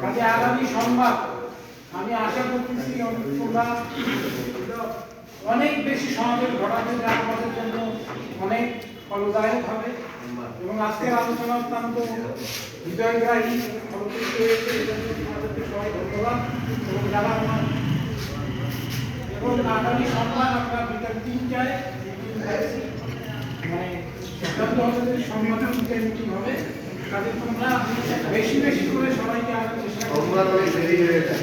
কাজে আগামী সংবাদ আমি আশা করতেছি অনেক- বেশি সমাজের ঘটাতে যা আমাদের জন্য অনেক ফলদায়ক হবে। এবং আজকের আলোচনা অত্যন্ত হৃদয়গ্রাহী ফলপ্রসূ হয়েছে এজন্য সবাই ধন্যবাদ। এবং যারা আমার এবং আগামী সংবাদ আমরা বিকাল তিনটায় মানে সিদ্ধান্ত হবে তিনটায় মিটিং হবে। কাজে তোমরা বেশি বেশি করে সবাইকে সংবাদ অনেক দেরি হয়ে যায়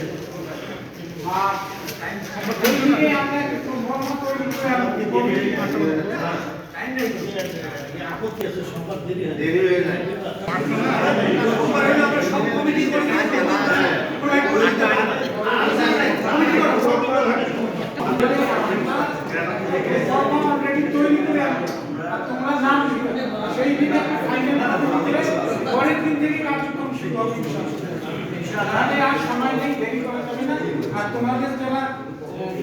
দেরি হয়ে যায় তোমরা জানো সেই দিনে ফাইনাল পরের দিন থেকে কার্যক্রম শুরু হবে। তাহলে আর সময় নেই দেরি করা যাবে না আর তোমাদের যারা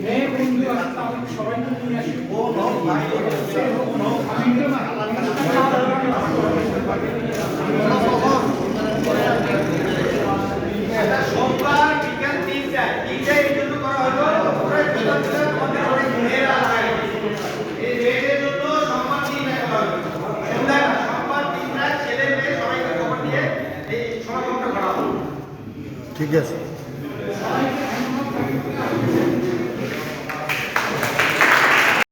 মেয়ে বন্ধু আছে তাদের সবাইকে নিয়ে আসবে সোমবার ঠিক আছে।